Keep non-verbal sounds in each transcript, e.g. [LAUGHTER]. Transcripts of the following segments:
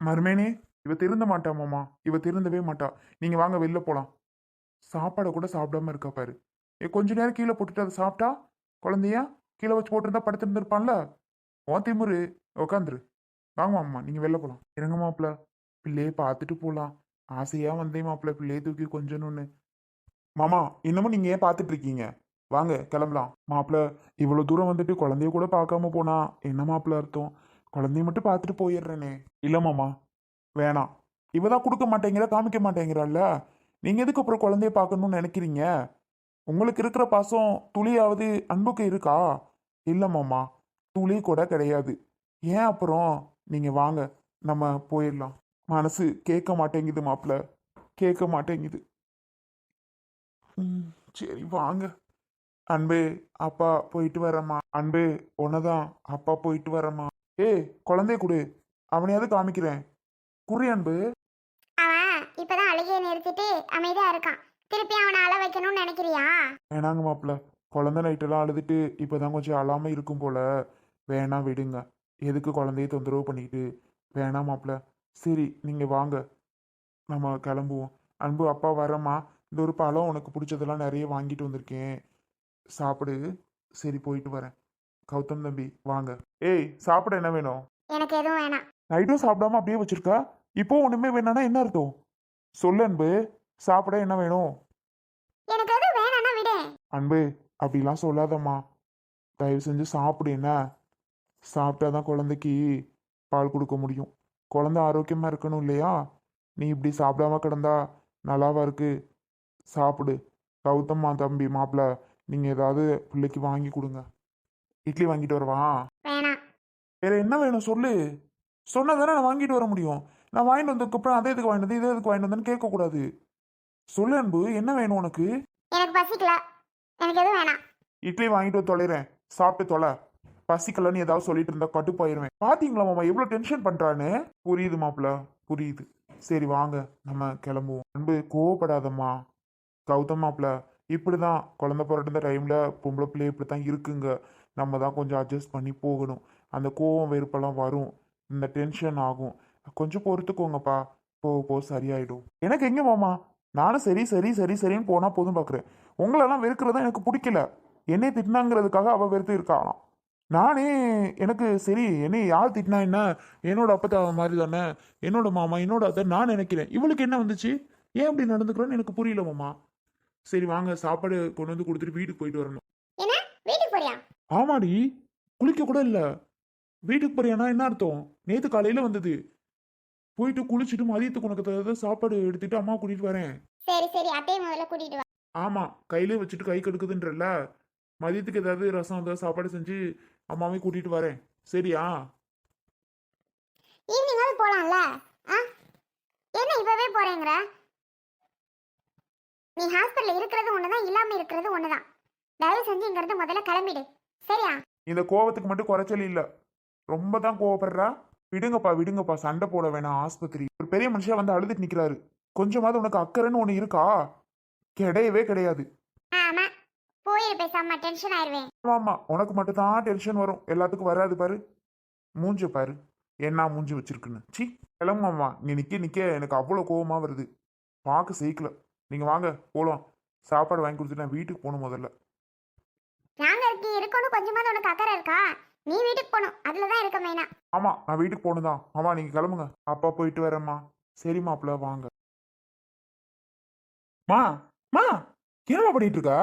மருமேனே இவ திருந்த மாட்டா மாமா. இவ திருந்தவே மாட்டா. நீங்க வாங்க வெளில போலாம். சாப்பாடை கூட சாப்பிடாம இருக்கா பாரு. ஏ கொஞ்ச நேரம் கீழே போட்டுட்டு அதை சாப்பிட்டா? குழந்தையா? கீழே வச்சு போட்டிருந்தா படுத்திருந்துருப்பான்ல? ஓ திமுரு. உக்காந்துரு. வாங்க மாமா நீங்க வெளில போலாம். இறங்க மாப்பிள்ள பிள்ளையை பார்த்துட்டு போலாம். ஆசையா வந்தேன் மாப்பிள்ள பிள்ளையை தூக்கி கொஞ்சணும்னு. மாமா இன்னமும் நீங்க ஏன் பார்த்துட்டு இருக்கீங்க? வாங்க கிளம்பலாம். மாப்பிள்ள இவ்வளோ தூரம் வந்துட்டு குழந்தைய கூட பார்க்காம போனா என்ன மாப்பிள்ள அர்த்தம்? குழந்தைய மட்டும் பார்த்துட்டு போயிடுறேனே. இல்லை மாமா வேணாம். இவ தான் கொடுக்க மாட்டேங்கிற காமிக்க மாட்டேங்கிறாள்ல. நீங்கள் எதுக்கு அப்புறம் குழந்தைய பார்க்கணும்னு நினைக்கிறீங்க? உங்களுக்கு இருக்கிற பாசம் துளியாவது அன்புக்கு இருக்கா? இல்லை மாமா துளி கூட கிடையாது. ஏன் அப்புறம்? நீங்கள் வாங்க நம்ம போயிடலாம். மனசு கேட்க மாட்டேங்குது மாப்பிள்ள கேட்க மாட்டேங்குது. ம், சரி வாங்க. அன்பு அப்பா போயிட்டு வரேம்மா. அன்பு உன்னதான் அப்பா போயிட்டு வரேம்மா. ஏய் குழந்தைய கொடு. அவனையாவது காமிக்கிறேன். குறி அன்பு. அவன் இப்பதான் அழுகையை நிறுத்திட்டு அமைதியா இருக்கான். திருப்பி அவனை அழ வைக்கணும்னு நினைக்கிறியா? வேணாங்க மாப்பிள்ள. குழந்தை நைட்டெல்லாம் அழுதுட்டு இப்போதான் கொஞ்சம் அழாம இருக்கும் போல. வேணாம் விடுங்க. எதுக்கு குழந்தைய தொந்தரவு பண்ணிக்கிட்டு வேணாம் மாப்பிள்ள. சரி நீங்க வாங்க. நம்ம கிளம்புவோம். அன்பு அப்பா வரேம்மா. இந்த ஒரு பழம் உனக்கு பிடிச்சதெல்லாம் நிறைய வாங்கிட்டு வந்திருக்கேன். சாப்பிடு. சரி போயிட்டு வரேன். கௌதம் தம்பி வாங்க. ஏய் சாப்பிட என்ன வேணும்? எனக்கு எதுவும் வேணாம். நைட்டும் சாப்பிடாம அப்படியே வச்சிருக்கா? இப்போ ஒண்ணுமே வேணாம்னா என்ன அர்த்தம்? சொல்லு அன்பு சாப்பிட என்ன வேணும்? எனக்கு எதுவும் வேணாம்னா விடு. அன்பு அப்படிலாம் சொல்லாதம்மா. தயவு செஞ்சு சாப்பிடு என்ன? சாப்பிட்டாதான் குழந்தைக்கு பால் கொடுக்க முடியும். குழந்தை ஆரோக்கியமா இருக்கணும் இல்லையா? நீ இப்படி சாப்பிடாம கிடந்தா நல்லாவா இருக்கு? சாப்பிடு. கௌதம்மா தம்பி மாப்பிள்ள நீங்க ஏதாவது பிள்ளைக்கு வாங்கி கொடுங்க. இட்லி வாங்கிட்டு வரவா வேணாம். வேற என்ன வேணும் சொல்லு. சொன்னா தானே நான் வாங்கிட்டு வர முடியும். நான் வாங்கிட்டு வந்ததுக்கப்புறம் அதே எதுக்கு வாங்கிட்டு வந்து இதே எதுக்கு வாங்கிட்டு வந்தேன்னு கேட்கக்கூடாது. சொல்லு அன்பு என்ன வேணும் உனக்கு? எனக்கு பசிக்கல. எனக்கு எதுவும் வேணாம். இட்லி வாங்கிட்டு வந்து தொலைறேன். சாப்பிட்டு தொலை. பசிக்கலன்னு ஏதாவது சொல்லிட்டு இருந்தா கட்டுப்பாயிருவேன் பாத்தீங்களா மாமா எவ்வளவு டென்ஷன் பண்றான்னு? புரியுது மாப்பிள்ள புரியுது. சரி வாங்க நம்ம கிளம்புவோம். அன்பு கோவப்படாதம்மா. கௌதம் மாப்பிள்ள இப்படிதான் குழந்தை பிறந்த டைம்ல பொம்பளை பிள்ளை இப்படித்தான் இருக்குங்க. நம்ம தான் கொஞ்சம் அட்ஜஸ்ட் பண்ணி போகணும். அந்த கோவம் வெறுப்பெல்லாம் வரும். இந்த டென்ஷன் ஆகும். கொஞ்சம் பொறுத்துக்கோங்கப்பா. போ போ சரியாயிடும். எனக்கு எங்கே மாமா? நானும் சரி சரி சரி சரின்னு போனால் போதும் பார்க்குறேன் உங்களெல்லாம் வெறுக்கிறதா எனக்கு பிடிக்கல. என்னை திட்டினாங்கிறதுக்காக அவள் வெறுத்து இருக்காளாம். நானே எனக்கு சரி என்னை யார் திட்டினா என்ன? என்னோட அப்பத்தா மாதிரி தானே என்னோட மாமா என்னோட அத்தை நான் நினைக்கிறேன். இவளுக்கு என்ன வந்துச்சு? ஏன் அப்படி நடந்துக்கிறோன்னு எனக்கு புரியல மாமா. சரி வாங்க சாப்பாடு கொண்டு வந்து கொடுத்துட்டு வீட்டுக்கு போயிட்டு வரணும். வீட்டுக்கு போறியா? ஆமாடி குளிக்க கூட இல்லை. வீட்டுக்கு போறியானா என்ன அர்த்தம்? நேற்று காலையில் வந்தது. போயிட்டு குளிச்சுட்டு மதியத்துக்கு உனக்கு தகுந்த சாப்பாடு எடுத்துட்டு அம்மா கூட்டிட்டு வரேன். சரி சரி. அத்தையை முதல்ல கூட்டிட்டு வா. ஆமா கையிலே வச்சுட்டு கை கெடுக்குதுன்றல மதியத்துக்கு ஏதாவது ரசம் ஏதாவது சாப்பாடு செஞ்சு அம்மாவையும் கூட்டிட்டு வரேன். சரியா? ஈவினிங்காவது போலாம்ல? ஆ? என்ன இப்பவே போறேங்கிற? நீ ஹாஸ்பிட்டல் இருக்கிறது ஒண்ணுதான் இல்லாம இருக்கிறது ஒண்ணுதான். தயவு செஞ்சு இங்க இருந்து முதல்ல கிளம்பிடு. சரியா? இந்த கோவத்துக்கு மட்டும் குறைச்சல் இல்ல. ரொம்ப தான் கோவப்படுறா. விடுங்கப்பா விடுங்கப்பா. சண்டை போட வேணாம் ஆஸ்பத்திரி. ஒரு பெரிய மனுஷன் வந்து அழுதுட்டு நிக்கிறாரு. கொஞ்சமாவது உனக்கு அக்கறைன்னு ஒண்ணு இருக்கா? கிடையவே கிடையாது. ஆமா. போயிரு பேசாம டென்ஷன் ஆயிருவேன். ஆமா ஆமா உனக்கு மட்டும் தான் டென்ஷன் வரும். எல்லாத்துக்கும் வராது பாரு. மூஞ்ச பாரு. என்ன மூஞ்சி வச்சிருக்குன்னு. சி கிளம்புமாம்மா நீ நிக்க நிக்க. எனக்கு அவ்வளோ கோவமா வருது. பார்க்க சீக்கல நீங்க வாங்க போலாம். சாப்பாடு வாங்கி கொடுத்துட்டு நான் வீட்டுக்கு போகணும் முதல்ல. இருக்கணும் கொஞ்சமாவது உனக்கு அக்கறை இருக்கா? நீ வீட்டுக்கு போகணும். அதுலதான் இருக்க மெயினா ஆமா நான் வீட்டுக்கு போகணும் தான். ஆமா நீங்க கிளம்புங்க. அப்பா போயிட்டு வரேம்மா. சரி மாப்பிள்ள வாங்க. மா மா என்னம்மா பண்ணிட்டு இருக்க?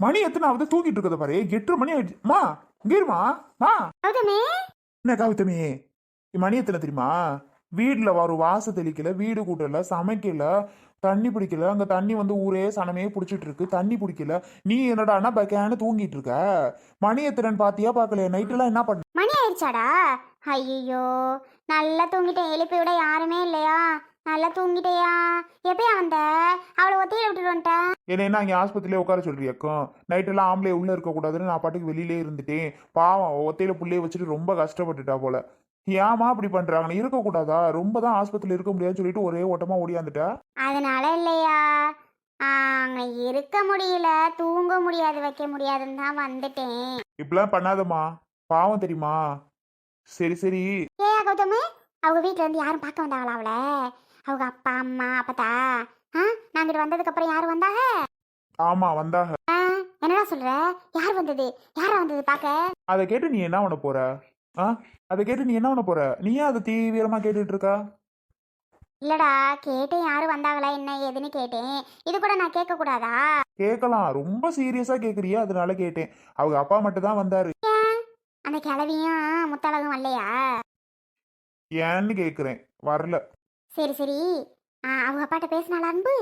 மணி எத்தனை ஆகுது தூங்கிட்டு இருக்கத பாரு. எட்டு மணி ஆயிடுச்சு. மா இங்க இருமா? மா. என்ன கவிதமி மணி எத்தனை தெரியுமா? வீட்டில் வரும் வாச தெளிக்கல வீடு கூட்டல சமைக்கல தண்ணி பிடிக்கல அங்க தண்ணி வந்து ஊரே சனமே பிடிச்சிட்டு இருக்கு தண்ணி பிடிக்கல. நீ என்னடான்னா பக்கேன்னு தூங்கிட்டு இருக்க? மணி எத்தனைன்னு பாத்தியா பார்க்கலையா நைட்டெல்லாம் என்ன பண்ண? மணி ஆயிடுச்சாடா? ஐயோ நல்லா தூங்கிட்டேன். எழுப்பி விட யாருமே இல்லையா? நல்லா தூங்கிட்டேயா? எப்பயா வந்த? அவளை ஒத்தையில விட்டுட்டு வந்துட்டேன் என்ன என்ன அங்கே ஆஸ்பத்திரியிலே உட்கார சொல்றியாக்கும் நைட்டெல்லாம் ஆம்பளை உள்ள இருக்கக்கூடாதுன்னு நான் பாட்டுக்கு வெளியிலே இருந்துட்டேன். பாவம் ஒத்தையில புள்ளைய வச்சுட்டு ரொம்ப கஷ்டப்பட்டுட்டா போல. ஏமா அப்படி பண்றாங்க? இருக்கக்கூடாதா ரொம்ப தான் ஆஸ்பத்திரியில் இருக்க முடியாதுன்னு சொல்லிட்டு ஒரே ஓட்டமா ஓடியாந்துட்டா. அதனால இல்லையா? அங்க இருக்க முடியல. தூங்க முடியாது வைக்க முடியாதுன்னு தான் வந்துட்டேன். இப்படிலாம் பண்ணாதம்மா. பாவம் தெரியுமா? சரி சரி. ஏயா கௌதமி அவங்க வீட்ல இருந்து யாரும் பார்க்க வந்தாங்களா அவளை? அவங்க அப்பா அம்மா அப்பத்தா ஆ நாங்கிட்டு வந்ததுக்கு அப்புறம் யார் வந்தாங்க? ஆமா வந்தாக என்னடா சொல்ற? யார் வந்தது? யாரா வந்தது பார்க்க? அதை கேட்டு நீ என்ன பண்ண போற? ஆ? அதை கேட்டு நீ என்ன பண்ண போற? நீ ஏன் அதை தீவிரமா கேட்டுட்டு இருக்கா இல்லடா கேட்டேன். யாரும் வந்தாங்களா என்ன ஏதுன்னு கேட்டேன். இது கூட நான் கேட்க கூடாதா கேட்கலாம். ரொம்ப சீரியஸா கேக்குறியா அதனால கேட்டேன். அவங்க அப்பா மட்டும் தான் வந்தாரு அந்த கிழவியும் முத்தழகும் வரலையா? ஏன்னு கேக்குறேன். வரல. சரி சரி. ஆ, அவங்க அப்பாட்ட பேசினால அன்பு?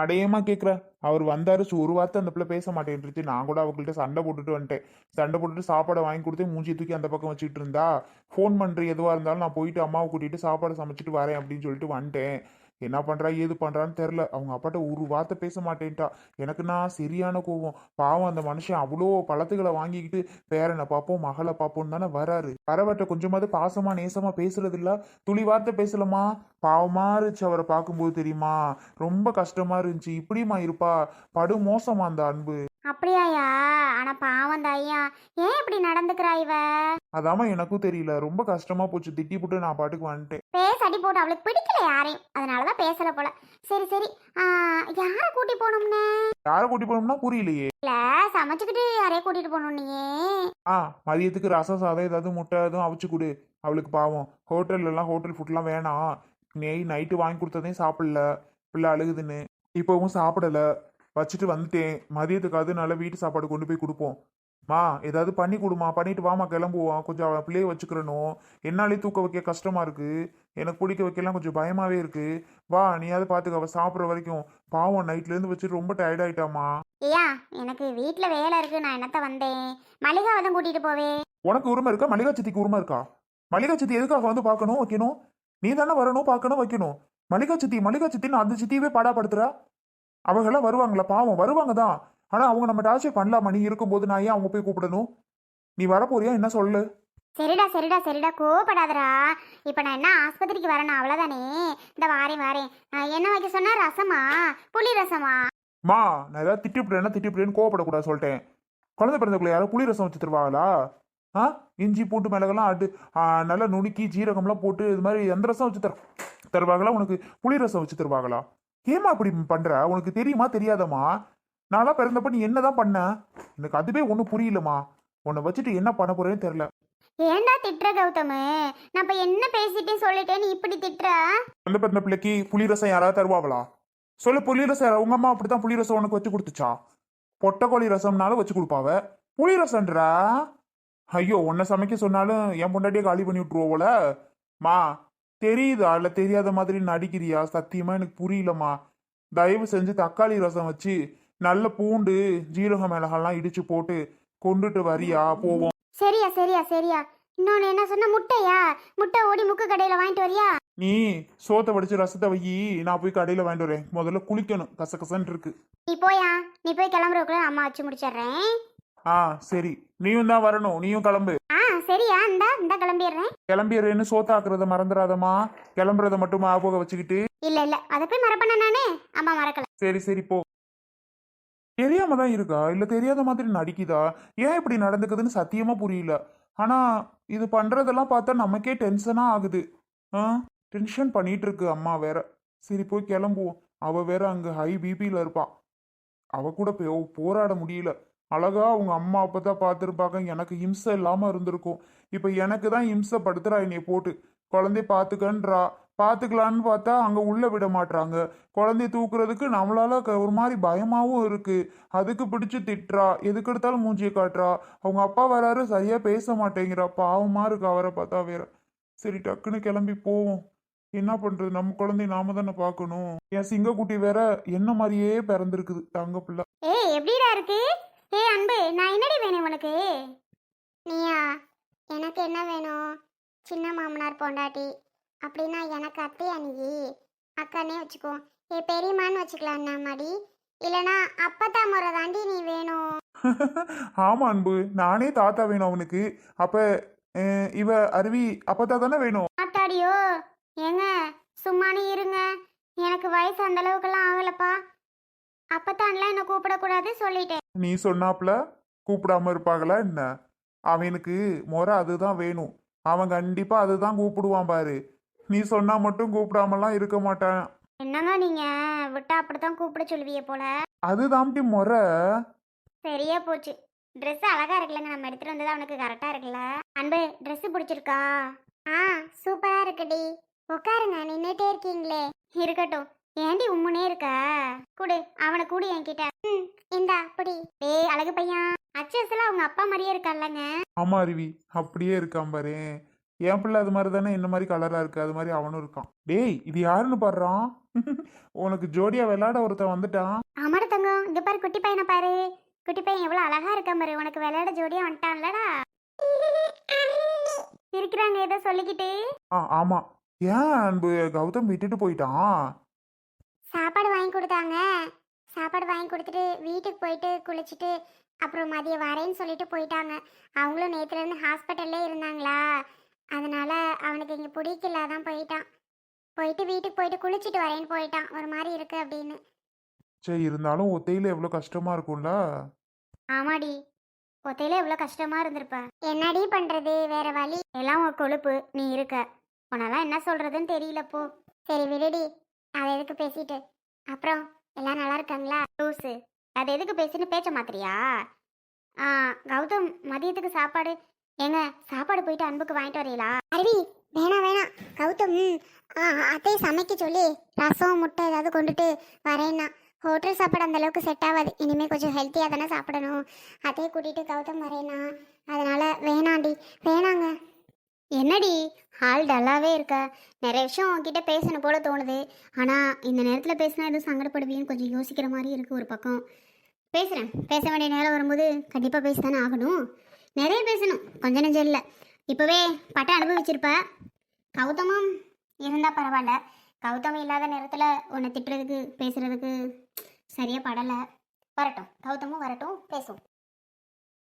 அடையமா கேட்குற அவர் வந்தாரு ஒரு வார்த்தை அந்த பிள்ளை பேச மாட்டேன்ட்டு நான் கூட அவங்கள்ட்ட சண்டை போட்டுட்டு வந்துட்டேன். சண்டை போட்டுட்டு சாப்பாடை வாங்கி கொடுத்து மூஞ்சி தூக்கி அந்த பக்கம் வச்சுட்டு இருந்தா ஃபோன் பண்ற எதுவா இருந்தாலும் நான் போயிட்டு அம்மாவை கூட்டிட்டு சாப்பாடு சமைச்சிட்டு வரேன் அப்படின்னு சொல்லிட்டு வந்துட்டேன். என்ன பண்றா ஏது பண்றான்னு தெரில அவங்க அப்பாட்ட ஒரு வார்த்தை பேச மாட்டேன்ட்டா. எனக்கு நான் சரியான கோவம். பாவம் அந்த மனுஷன் அவ்வளோ பழத்துகளை வாங்கிக்கிட்டு பேரனை பார்ப்போம் மகளை பார்ப்போம் தானே வராரு. வரவட்ட கொஞ்சமாவது பாசமா நேசமா பேசுறது இல்ல துளி வார்த்தை பேசலமா பாவமா இருந்துச்சு அவரை பார்க்கும்போது தெரியுமா? ரொம்ப கஷ்டமா இருந்துச்சு. இப்படிமா இருப்பா. படு மோசமா அந்த அன்பு. அப்படியாயா? ஆனா பாவம் தாயா. ஏன் இப்படி நடந்துக்கிறா இவ? அதாம எனக்கும் தெரியல. ரொம்ப கஷ்டமா போச்சு. திட்டி போட்டு நான் பாட்டுக்கு வந்துட்டேன். பேச அடி போட்டு அவளுக்கு பிடிக்கல யாரையும். அதனாலதான் பேசல போல. சரி சரி. யாரை கூட்டி போகணும்னு? யாரை கூட்டி போனோம்னா புரியலையே. இல்ல சமைச்சுக்கிட்டு யாரையும் கூட்டிட்டு நீ ஆ மதியத்துக்கு ரசம் சாதம் ஏதாவது முட்டை எதுவும் அவிச்சு கொடு. அவளுக்கு பாவம். ஹோட்டல்ல எல்லாம் ஹோட்டல் ஃபுட்லாம் வேணாம். நெய் நைட்டு வாங்கி கொடுத்ததையும் சாப்பிடல. பிள்ளை அழுகுதுன்னு. இப்போவும் சாப்பிடல. வச்சுட்டு வந்துட்டேன். மதியத்துக்காவது நல்ல வீட்டு சாப்பாடு கொண்டு போய் கொடுப்போம். மா ஏதாவது பண்ணி கொடுமா? பண்ணிட்டு வாமா கிளம்புவோம் கொஞ்சம் அவன் பிள்ளைய வச்சுக்கிறணும். என்னாலே தூக்க வைக்க கஷ்டமா இருக்கு. எனக்கு பிடிக்க வைக்கலாம் கொஞ்சம் பயமாவே இருக்கு. வா நீயாவது பாத்துக்க. அவ சாப்பிட்ற வரைக்கும் பாவம் நைட்ல இருந்து வச்சு ரொம்ப டயர்ட் ஆயிட்டாமா ஐயா எனக்கு வீட்ல வேலை இருக்கு. நான் என்னத்த வந்தேன்? மளிகாவை தான் கூட்டிட்டு போவே. உனக்கு உரிமை இருக்கா? மல்லிகா சித்திக்கு உரிமை இருக்கா? மல்லிகா சித்தி எதுக்காக வந்து பார்க்கணும் வைக்கணும்? நீ தானே வரணும் பார்க்கணும் வைக்கணும். மல்லிகா சித்தி மல்லிகா சித்தின்னு அந்த சித்தியவே பாடாப்படுத்துறா அவங்கெல்லாம் வருவாங்களா? பாவம் வருவாங்க தான் ஆனா அவங்க நம்ம டார்ச்சர் பண்ணலாமா? நீ இருக்கும்போது நான் ஏன் அவங்க போய் கூப்பிடணும்? நீ வரப்போறியா? என்ன சொல்லு? சரிடா சரிடா சரிடா. கோவப்படாதடா. இப்போ நான் என்ன ஆஸ்பத்திரிக்கு வரணும் அவ்வளோதானே இந்த வாரேன் வாரேன். என்ன வைக்க சொன்னா? ரசமா? புளி ரசமா? மா நான் ஏதாவது திட்டிவிட்டேன்னா திட்டிவிட்டேன்னு கோவப்படக்கூடாது சொல்லிட்டேன். குழந்தை பிறந்தக்குள்ள யாரும் புளி ரசம் வச்சு தருவாங்களா? ஆ இஞ்சி பூண்டு மிளகெல்லாம் அடு நல்லா நுணுக்கி ஜீரகம்லாம் போட்டு இது மாதிரி எந்த ரசம் வச்சு தர தருவாங்களா? உனக்கு புளி ரசம் வச்சு தருவாங்களா? ஏமா இப்படி பண்ற? உனக்கு தெரியுமா தெரியாதம்மா? நான்லாம் பிறந்தப்ப நீ என்னதான் பண்ண? எனக்கு அதுவே ஒன்றும் புரியலம்மா. உன்னை வச்சுட்டு என்ன பண்ண போறேன்னு தெரியல. ஏன்டா திட்டுற கௌதமு? நான் இப்போ என்ன பேசிட்டேன்னு சொல்லிட்டேன்னு இப்படி திட்டுற? குழந்தை பிறந்த பிள்ளைக்கு புளி ரசம் யாராவது தருவாங்களா சொல்லு புளி ரசம் யாரா- உங்க அம்மா அப்படித்தான் புளி ரசம் உனக்கு வச்சு கொடுத்துச்சா? பொட்டக்கோழி ரசம்னாலும் வச்சு கொடுப்பாவ? புளி ரசம்ன்றா ஐயோ உன்னை சமைக்க சொன்னாலும் என் பொண்டாட்டியே காலி பண்ணி விட்டுருவோல மா தெரியுதா இல்ல தெரியாத மாதிரி நடிக்கிறியா? சத்தியமா எனக்கு புரியலம்மா. தயவு செஞ்சு தக்காளி ரசம் வச்சு நல்ல பூண்டு ஜீரக மிளகாலாம் இடிச்சு போட்டு கொண்டுட்டு வரியா? போவோம். சரியா சரியா சரியா. இன்னொன்று என்ன சொன்ன முட்டையா? முட்டை ஓடி முக்கு கடையில் வாங்கிட்டு வரியா? நீ சோத்தை வடிச்சு ரசத்தை வை. நான் போய் கடையில வாங்கிட்டு வரேன். முதல்ல குளிக்கணும். கசகசன்னு இருக்கு. நீ போயா? நீ போய் கிளம்புறதுக்குள்ள அம்மா வச்சு முடிச்சிடுறேன். ஆ சரி. நீயும் தான் வரணும். நீயும் கிளம்பு. ஆ சரியா? இந்தா இந்தா கிளம்பிடுறேன். கிளம்பிடுறேன்னு சோத்தாக்குறத மறந்துடாதம்மா கிளம்புறத மட்டும் ஞாபகம் வச்சுக்கிட்டு. இல்லை இல்லை. அதை போய் மறப்பண்ண நானே? அம்மா மறக்கல. சரி சரி போ. தெரியாம தான் இருக்கா? இல்ல தெரியாத மாதிரி நடிக்குதா? ஏன் இப்படி நடந்துக்குதுன்னு சத்தியமா புரியல. ஆனா இது பண்றதெல்லாம் பார்த்தா நமக்கே டென்ஷனா ஆகுது. ஆ டென்ஷன் பண்ணிட்டு இருக்கு அம்மா வேற. சரி போய் கிளம்புவோம். அவ வேற அங்க ஹை பிபியில இருப்பா. அவ கூட போ- போராட முடியல. அழகா அவங்க அம்மா அப்பதான் பார்த்துருப்பாங்க. எனக்கு இம்சை இல்லாம இருந்திருக்கும். இப்ப எனக்கு தான் இம்சப்படுத்துறா படுத்துறா போட்டு. குழந்தைய பாத்துக்கன்றா. பாத்துக்கலான்னு பார்த்தா அங்க உள்ள விட மாட்றாங்க. குழந்தைய தூக்குறதுக்கு நம்மளால க- ஒரு மாதிரி பயமாவும் இருக்கு. அதுக்கு பிடிச்சு திட்டுறா. எதுக்கு எடுத்தாலும் மூஞ்சியை காட்டுறா. அவங்க அப்பா வராரு சரியா பேச மாட்டேங்கிறா. பாவமா இருக்கு அவரை பார்த்தா வேற. சரி டக்குன்னு கிளம்பி போவோம். என்ன பண்றது? நம்ம குழந்தைய நாம தானே பார்க்கணும். என் சிங்கக்குட்டி வேற என்ன மாதிரியே பிறந்திருக்குது. தங்க பிள்ளை. எப்படிடா இருக்கு? ஏய் அன்பு நான் என்னடி வேணும் உனக்கு? நீயா? எனக்கு என்ன வேணும்? சின்ன மாமனார் பொண்டாட்டி. அப்படின்னா எனக்கு அத்தையா நீ? அக்கானே வச்சுக்கோ. ஏ பெரியம்மான்னு வச்சுக்கலாம் மாடி? இல்லனா அப்பத்தா முறை தாண்டி நீ வேணும். [LAUGHS] ஆமா அன்பு. நானே தாத்தா வேணும் அவனுக்கு. அப்ப அஹ், இவ அருவி அப்பத்தா தானே வேணும்? ஆத்தாடியோ ஏங்க சும்மானே இருங்க. எனக்கு வயசு அந்த அளவுக்குலாம் ஆகலப்பா. அப்பத்தான்லாம் என்ன கூப்பிடக்கூடாது சொல்லிட்டேன். நீ சொன்னாப்ல கூப்பிடாம இருப்பாங்களா என்ன? அவனுக்கு முறை அதுதான் வேணும். அவன் கண்டிப்பா அதுதான் கூப்பிடுவான் பாரு. நீ சொன்னா மட்டும் கூப்பிடாமலாம் இருக்க மாட்டான். என்னங்க நீங்க? விட்டா அப்படித்தான் கூப்பிட சொல்லுவீங்க போல. அதுதான்டி முறை. சரியா போச்சு. Dress அழகா இருக்குல்லங்க. நம்ம எடுத்துட்டு வந்தது அவனுக்கு கரெக்டா இருக்குல்ல. அன்பு Dress பிடிச்சிருக்கா? ஆ சூப்பரா இருக்குடி. உட்காருங்க. நின்னுட்டே இருக்கீங்களே. இருக்கட்டும். ஏண்டி உம்முனே இருக்க? குடு அவனை கூடு என்கிட்ட. ம் இந்தா அப்படி டேய் அழகு பையன். அச்சஸ்ல அவங்க அப்பா மாதிரியே இருக்கால்லங்க ஆமா அருவி. அப்படியே இருக்கான் பாரு. என் பிள்ளை அது மாதிரி தானே இந்த மாதிரி கலரா இருக்கு. அது மாதிரி அவனும் இருக்கான். டேய் இது யாருன்னு பாடுறான் [LAUGHS] உனக்கு ஜோடியா விளையாட ஒருத்தன் வந்துட்டான். ஆமாட தங்கம். இங்க பாரு குட்டி பையனை பாரு. குட்டி பையன் எவ்வளவு அழகா இருக்கான் பாரு. உனக்கு விளையாட ஜோடியா வந்துட்டான்லடா. இருக்கிறாங்க ஏதோ சொல்லிக்கிட்டு. ஆ ஆமா. ஏன் அன்பு கௌதம் விட்டுட்டு போயிட்டான்? சாப்பாடு வாங்கி கொடுத்தாங்க. சாப்பாடு வாங்கி கொடுத்துட்டு வீட்டுக்கு போயிட்டு குளிச்சுட்டு அப்புறம் மதியம் வரேன்னு சொல்லிட்டு போயிட்டாங்க. அவங்களும் நேற்றுலேருந்து ஹாஸ்பிட்டல்லே இருந்தாங்களா? அதனால அவனுக்கு இங்கே பிடிக்கல தான் போயிட்டான். போயிட்டு வீட்டுக்கு போயிட்டு குளிச்சுட்டு வரேன்னு போயிட்டான். ஒரு மாதிரி இருக்கு அப்படின்னு. சரி இருந்தாலும் ஒத்தையில எவ்வளவு கஷ்டமா இருக்கும்ல? ஆமாடி. ஒத்தையில எவ்வளோ கஷ்டமா இருந்திருப்ப. என்னடி பண்றது? வேற வழி. எல்லாம் உன் கொழுப்பு. நீ இருக்க. உன்னெல்லாம் என்ன சொல்றதுன்னு தெரியல போ. சரி விடுடி. அதை எதுக்கு பேசிட்டு? அப்புறம் எல்லாம் நல்லா இருக்காங்களா? லூசு. அது எதுக்கு பேசின்னு பேச்ச மாத்திரியா ஆ கௌதம் மதியத்துக்கு சாப்பாடு. ஏங்க சாப்பாடு போயிட்டு அன்புக்கு வாங்கிட்டு வரீங்களா அருவி வேணாம் வேணாம் கௌதம் அத்தை சமைக்க சொல்லி ரசம் முட்டை ஏதாவது கொண்டுட்டு வரேன்னா ஹோட்டல் சாப்பாடு அந்த அளவுக்கு செட் ஆகாது. இனிமேல் கொஞ்சம் ஹெல்த்தியாக தானே சாப்பிடணும். அதே கூட்டிகிட்டு கௌதம் வரேன்னா அதனால் வேணாண்டி வேணாங்க. என்னடி ஆள் டல்லாவே இருக்க. நிறைய விஷயம் உன்கிட்ட பேசணும் போல தோணுது. ஆனால் இந்த நேரத்தில் பேசினா எதுவும் சங்கடப்படுவீன்னு கொஞ்சம் யோசிக்கிற மாதிரி இருக்குது ஒரு பக்கம். பேசுகிறேன் பேச வேண்டிய நேரம் வரும்போது கண்டிப்பாக பேசி தானே ஆகணும். நிறைய பேசணும். கொஞ்ச நெஞ்சம் இல்லை. இப்போவே பட்டம் அனுபவிச்சிருப்ப. கௌதமும் இருந்தால் பரவாயில்ல. கௌதம் இல்லாத நேரத்தில் உன்னை திட்டுறதுக்கு பேசுறதுக்கு சரியாக படலை. வரட்டும். கௌதமும் வரட்டும். பேசுவோம்.